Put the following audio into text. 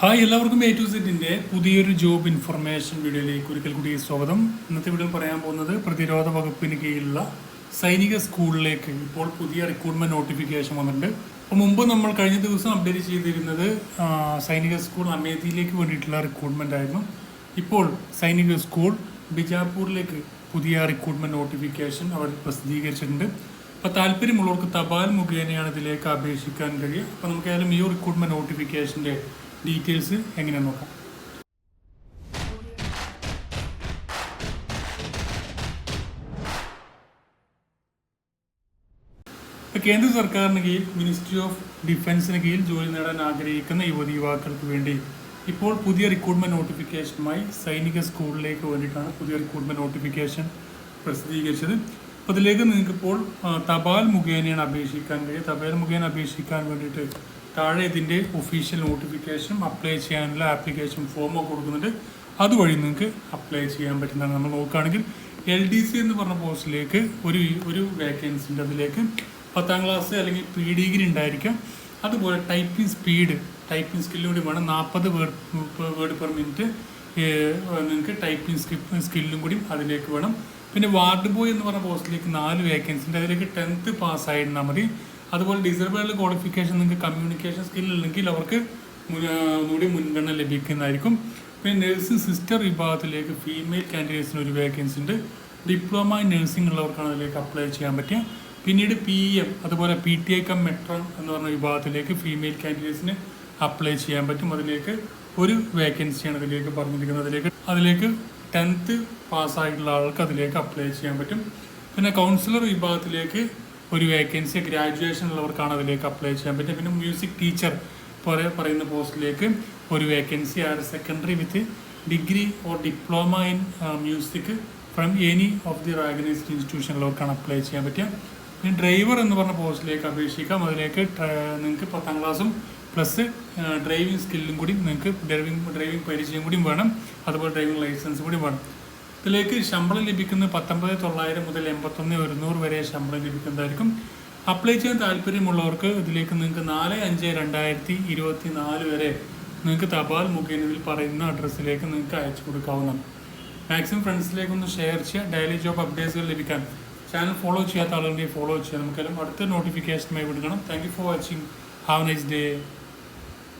Hi എല്ലാവർക്കും A to സെറ്റിന്റെ പുതിയൊരു ജോബ് ഇൻഫർമേഷൻ വീഡിയോയിലേക്ക് ഒരിക്കൽ കൂടി സ്വാഗതം. ഇന്നത്തെ വീഡിയോ പറയാൻ പോകുന്നത് പ്രതിരോധ വകുപ്പിന് കീഴിലുള്ള സൈനിക സ്കൂളിലേക്ക് ഇപ്പോൾ പുതിയ റിക്രൂട്ട്മെന്റ് നോട്ടിഫിക്കേഷൻ വന്നിട്ടുണ്ട്. അപ്പോൾ മുമ്പ് നമ്മൾ കഴിഞ്ഞ ദിവസം അപ്ഡേറ്റ് ചെയ്തിരുന്നത് സൈനിക സ്കൂൾ അമേത്തിയിലേക്ക് വേണ്ടിയിട്ടുള്ള റിക്രൂട്ട്മെന്റ് ആയിരുന്നു. ഇപ്പോൾ സൈനിക സ്കൂൾ ബിജാപൂരിലേക്ക് പുതിയ റിക്രൂട്ട്മെന്റ് നോട്ടിഫിക്കേഷൻ അവർ പ്രസിദ്ധീകരിച്ചിട്ടുണ്ട്. അപ്പോൾ താല്പര്യമുള്ളവർക്ക് തപാൽ മുഖേനയാണ് ഇതിലേക്ക് അപേക്ഷിക്കാൻ കഴിയുക. അപ്പോൾ നമുക്ക് ഏതായാലും ഈ റിക്രൂട്ട്മെന്റ് നോട്ടിഫിക്കേഷന്റെ ഡീറ്റെയിൽസ് എങ്ങനെ നോക്കാം? കേന്ദ്ര സർക്കാരിന് കീഴിൽ മിനിസ്ട്രി ഓഫ് ഡിഫൻസിന് കീഴിൽ ജോലി നേടാൻ ആഗ്രഹിക്കുന്ന യുവതി യുവാക്കൾക്ക് വേണ്ടി ഇപ്പോൾ പുതിയ റിക്രൂട്ട്മെന്റ് നോട്ടിഫിക്കേഷനുമായി സൈനിക സ്കൂളിലേക്ക് വേണ്ടിയിട്ടാണ് പുതിയ റിക്രൂട്ട്മെന്റ് നോട്ടിഫിക്കേഷൻ പ്രസിദ്ധീകരിച്ചത്. അപ്പോൾ അതിലേക്ക് നിങ്ങൾക്ക് ഇപ്പോൾ ആ, തപാൽ മുഖേനയാണ് അപേക്ഷിക്കാൻ കഴിയുക. തപാൽ മുഖേന അപേക്ഷിക്കാൻ വേണ്ടിയിട്ട് താഴെ ഇതിന്റെ ഒഫീഷ്യൽ നോട്ടിഫിക്കേഷനും അപ്ലൈ ചെയ്യാനുള്ള ആപ്ലിക്കേഷൻ ഫോമോ കൊടുക്കുന്നുണ്ട്. അതുവഴി നിങ്ങൾക്ക് അപ്ലൈ ചെയ്യാൻ പറ്റുന്നതാണ്. നമ്മൾ നോക്കുകയാണെങ്കിൽ എൽ ഡി സി എന്ന് പറഞ്ഞ പോസ്റ്റിലേക്ക് ഒരു ഒരു വേക്കൻസി ഉണ്ട്. അതിലേക്ക് പത്താം ക്ലാസ് അല്ലെങ്കിൽ പ്രീ ഡിഗ്രി ഉണ്ടായിരിക്കാം. അതുപോലെ ടൈപ്പിംഗ് സ്പീഡ് ടൈപ്പിംഗ് സ്കില്ലും കൂടി വേണം നാൽപ്പത് വേർഡ് വേർഡ് പെർ മിനിറ്റ് നിങ്ങൾക്ക് ടൈപ്പിംഗ് സ്കിപ്പ് സ്കില്ലും കൂടി അതിലേക്ക് വേണം. പിന്നെ വാർഡ് ബോയ് എന്ന് പറഞ്ഞ പോസ്റ്റിലേക്ക് നാല് വേക്കൻസി ഉണ്ട്. അതിലേക്ക് ടെൻത്ത് പാസ്സായിരുന്നാൽ മതി. അതുപോലെ ഡിസേബിൾ ക്വാളിഫിക്കേഷൻ നിങ്ങൾക്ക് കമ്മ്യൂണിക്കേഷൻ സ്കിൽ ഉണ്ടെങ്കിൽ അവർക്ക് കൂടി ഒന്നുകൂടി മുൻഗണന ലഭിക്കുന്നതായിരിക്കും. പിന്നെ നഴ്സിംഗ് സിസ്റ്റർ വിഭാഗത്തിലേക്ക് ഫീമെയിൽ കാൻഡിഡേറ്റ്സിന് ഒരു വേക്കൻസി ഉണ്ട്. ഡിപ്ലോമ ഇൻ നഴ്സിംഗ് ഉള്ളവർക്കാണ് അതിലേക്ക് അപ്ലൈ ചെയ്യാൻ പറ്റുക. പിന്നീട് പി എം അതുപോലെ P T I cum metro എന്ന് പറഞ്ഞ വിഭാഗത്തിലേക്ക് ഫീമെയിൽ കാൻഡിഡേറ്റ്സിന് അപ്ലൈ ചെയ്യാൻ പറ്റും. അതിലേക്ക് ഒരു വേക്കൻസിയാണ് അതിലേക്ക് പറഞ്ഞിരിക്കുന്നത്. അതിലേക്ക് അതിലേക്ക് ടെൻത്ത് പാസ്സായിട്ടുള്ള ആൾക്ക് അതിലേക്ക് അപ്ലൈ ചെയ്യാൻ പറ്റും. പിന്നെ കൗൺസിലർ വിഭാഗത്തിലേക്ക് ഒരു വേക്കൻസി ഗ്രാജുവേഷൻ ഉള്ളവർക്കാണ് അതിലേക്ക് അപ്ലൈ ചെയ്യാൻ പറ്റുക. പിന്നെ മ്യൂസിക് ടീച്ചർ പോലെ പറയുന്ന പോസ്റ്റിലേക്ക് ഒരു വേക്കൻസി ആ secondary with degree or diploma in music from any of the organised ഇൻസ്റ്റിറ്റ്യൂഷനിലവർക്കാണ് apply ചെയ്യാൻ പറ്റുക. പിന്നെ ഡ്രൈവർ എന്ന് പറഞ്ഞ പോസ്റ്റിലേക്ക് അപേക്ഷിക്കാം. അതിലേക്ക് നിങ്ങൾക്ക് പത്താം ക്ലാസ്സും പ്ലസ് ഡ്രൈവിംഗ് സ്കില്ലും കൂടി നിങ്ങൾക്ക് ഡ്രൈവിംഗ് ഡ്രൈവിംഗ് പരിചയം കൂടി വേണം. അതുപോലെ ഡ്രൈവിംഗ് ലൈസൻസ് കൂടി വേണം. ഇതിലേക്ക് ശമ്പളം ലഭിക്കുന്നത് പത്തൊമ്പത് തൊള്ളായിരം മുതൽ എൺപത്തൊന്ന് ഒരുന്നൂറ് വരെ ശമ്പളം ലഭിക്കുന്നതായിരിക്കും. അപ്ലൈ ചെയ്യാൻ താല്പര്യമുള്ളവർക്ക് ഇതിലേക്ക് നിങ്ങൾക്ക് നാല് അഞ്ച് രണ്ടായിരത്തി ഇരുപത്തി നാല് വരെ നിങ്ങൾക്ക് തപാൽ മുഖേന ഇതിൽ പറയുന്ന അഡ്രസ്സിലേക്ക് നിങ്ങൾക്ക് അയച്ചു കൊടുക്കാവുന്നതാണ്. മാക്സിമം ഫ്രണ്ട്സിലേക്ക് ഒന്ന് ഷെയർ ചെയ്യുക. ഡെയിലി ജോബ് അപ്ഡേറ്റ്സുകൾ ലഭിക്കാൻ ചാനൽ ഫോളോ ചെയ്യാത്ത ആളുണ്ടെങ്കിൽ ഫോളോ ചെയ്യുക. നമുക്കെല്ലാം അടുത്ത നോട്ടിഫിക്കേഷനുമായി വിടുകണം thank you for watching have nice day